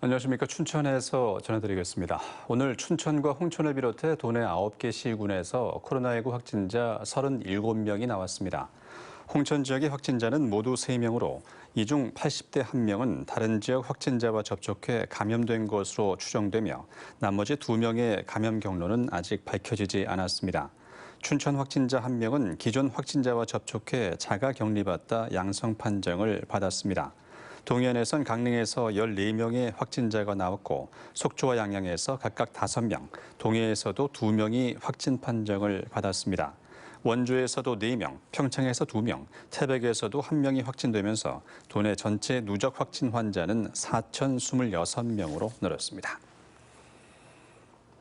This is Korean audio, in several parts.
안녕하십니까. 춘천에서 전해드리겠습니다. 오늘 춘천과 홍천을 비롯해 도내 9개 시군에서 코로나19 확진자 37명이 나왔습니다. 홍천 지역의 확진자는 모두 3명으로 이 중 80대 1명은 다른 지역 확진자와 접촉해 감염된 것으로 추정되며 나머지 2명의 감염 경로는 아직 밝혀지지 않았습니다. 춘천 확진자 1명은 기존 확진자와 접촉해 자가 격리받다 양성 판정을 받았습니다. 동해안에선 강릉에서 14명의 확진자가 나왔고 속초와 양양에서 각각 5명, 동해에서도 2명이 확진 판정을 받았습니다. 원주에서도 4명, 평창에서 2명, 태백에서도 1명이 확진되면서 도내 전체 누적 확진 환자는 4,026명으로 늘었습니다.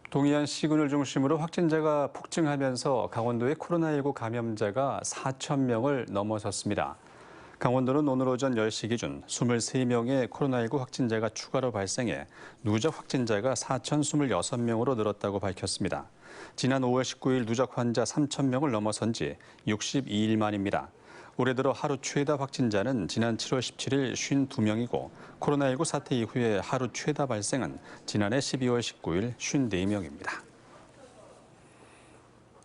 동해안 시군을 중심으로 확진자가 폭증하면서 강원도의 코로나19 감염자가 4천 명을 넘어섰습니다. 강원도는 오늘 오전 10시 기준 23명의 코로나19 확진자가 추가로 발생해 누적 확진자가 4,026명으로 늘었다고 밝혔습니다. 지난 5월 19일 누적 환자 3,000명을 넘어선 지 62일 만입니다. 올해 들어 하루 최다 확진자는 지난 7월 17일 52명이고 코로나19 사태 이후에 하루 최다 발생은 지난해 12월 19일 54명입니다.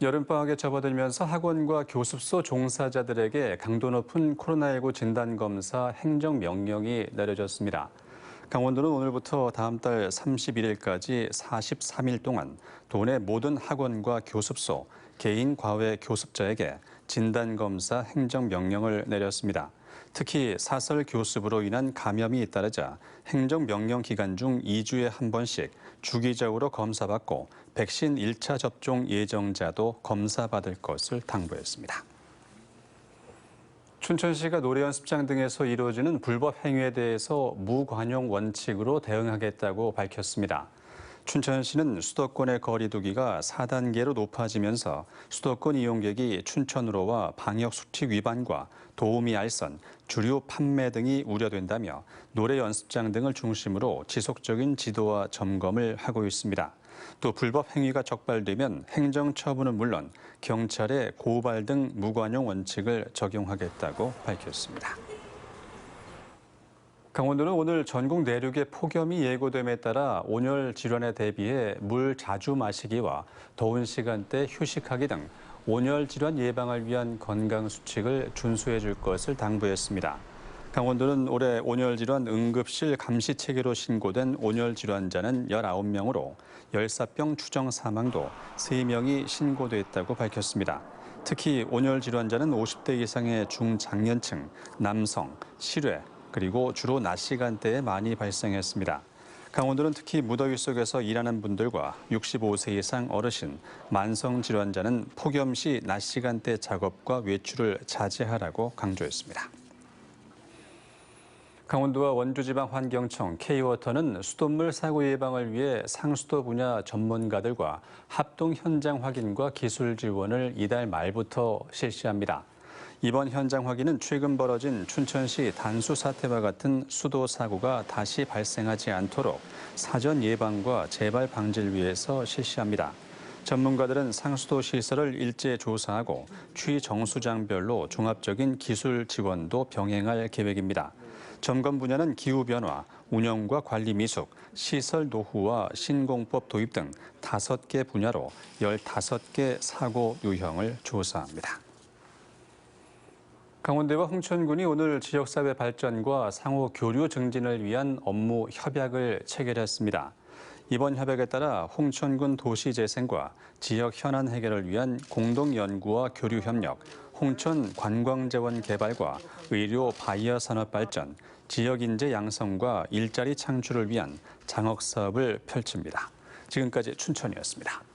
여름방학에 접어들면서 학원과 교습소 종사자들에게 강도 높은 코로나19 진단검사 행정명령이 내려졌습니다. 강원도는 오늘부터 다음 달 31일까지 43일 동안 도내 모든 학원과 교습소, 개인 과외 교습자에게 진단검사 행정명령을 내렸습니다. 특히 사설 교습으로 인한 감염이 잇따르자 행정명령 기간 중 2주에 한 번씩 주기적으로 검사받고 백신 1차 접종 예정자도 검사받을 것을 당부했습니다. 춘천시가 노래 연습장 등에서 이루어지는 불법 행위에 대해서 무관용 원칙으로 대응하겠다고 밝혔습니다. 춘천시는 수도권의 거리두기가 4단계로 높아지면서 수도권 이용객이 춘천으로와 방역수칙 위반과 도우미 알선, 주류 판매 등이 우려된다며 노래 연습장 등을 중심으로 지속적인 지도와 점검을 하고 있습니다. 또 불법 행위가 적발되면 행정처분은 물론 경찰의 고발 등 무관용 원칙을 적용하겠다고 밝혔습니다. 강원도는 오늘 전국 내륙에 폭염이 예고됨에 따라 온열 질환에 대비해 물 자주 마시기와 더운 시간대 휴식하기 등 온열 질환 예방을 위한 건강 수칙을 준수해 줄 것을 당부했습니다. 강원도는 올해 온열 질환 응급실 감시 체계로 신고된 온열 질환자는 19명으로 열사병 추정 사망도 3명이 신고됐다고 밝혔습니다. 특히 온열 질환자는 50대 이상의 중장년층, 남성, 실외, 그리고 주로 낮 시간대에 많이 발생했습니다. 강원도는 특히 무더위 속에서 일하는 분들과 65세 이상 어르신, 만성 질환자는 폭염 시 낮 시간대 작업과 외출을 자제하라고 강조했습니다. 강원도와 원주지방환경청 K워터는 수돗물 사고 예방을 위해 상수도 분야 전문가들과 합동 현장 확인과 기술 지원을 이달 말부터 실시합니다. 이번 현장 확인은 최근 벌어진 춘천시 단수 사태와 같은 수도 사고가 다시 발생하지 않도록 사전 예방과 재발 방지를 위해서 실시합니다. 전문가들은 상수도 시설을 일제 조사하고 취 정수장별로 종합적인 기술 지원도 병행할 계획입니다. 점검 분야는 기후변화, 운영과 관리 미숙, 시설 노후와 신공법 도입 등 다섯 개 분야로 15개 사고 유형을 조사합니다. 강원대와 홍천군이 오늘 지역사회 발전과 상호 교류 증진을 위한 업무 협약을 체결했습니다. 이번 협약에 따라 홍천군 도시재생과 지역 현안 해결을 위한 공동 연구와 교류 협력, 홍천 관광재원 개발과 의료 바이오 산업 발전, 지역 인재 양성과 일자리 창출을 위한 장학 사업을 펼칩니다. 지금까지 춘천이었습니다.